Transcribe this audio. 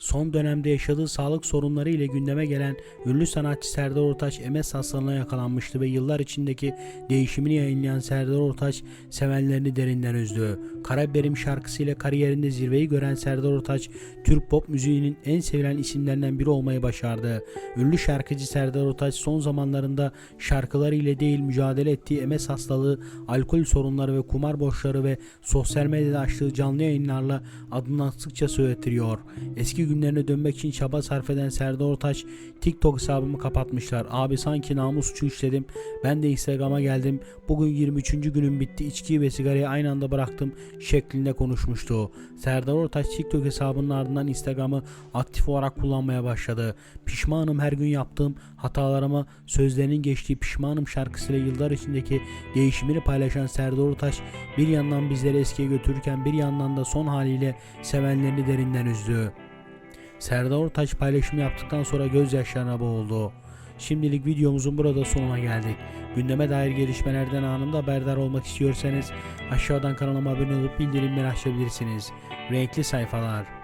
Son dönemde yaşadığı sağlık sorunları ile gündeme gelen ünlü sanatçı Serdar Ortaç MS hastalığına yakalanmıştı ve yıllar içindeki değişimini yayınlayan Serdar Ortaç sevenlerini derinden üzdü. Karabiberim şarkısıyla kariyerinde zirveyi gören Serdar Ortaç, Türk pop müziğinin en sevilen isimlerinden biri olmayı başardı. Ünlü şarkıcı Serdar Ortaç son zamanlarında şarkıları ile değil mücadele ettiği MS hastalığı, alkol sorunları ve kumar borçları ve sosyal medyada açtığı canlı yayınlarla adından sıkça söyletiriyor. Eski günlerine dönmek için çaba sarf eden Serdar Ortaç TikTok hesabımı kapatmışlar. Abi sanki namus suçu işledim. Ben de Instagram'a geldim. Bugün 23. günüm bitti. İçkiyi ve sigarayı aynı anda bıraktım şeklinde konuşmuştu. Serdar Ortaç TikTok hesabının ardından Instagram'ı aktif olarak kullanmaya başladı. Pişmanım her gün yaptığım hatalarıma sözlerinin geçtiği pişmanım şarkısıyla yıllar içindeki değişimini paylaşan Serdar Ortaç bir yandan bizleri eskiye götürürken bir yandan da son haliyle sevenlerini derinden üzdü. Serdar Ortaç paylaşım yaptıktan sonra gözyaşlarına boğuldu. Şimdilik videomuzun burada sonuna geldik. Gündeme dair gelişmelerden anında haberdar olmak istiyorsanız aşağıdan kanalıma abone olup bildirimleri açabilirsiniz. Renkli sayfalar.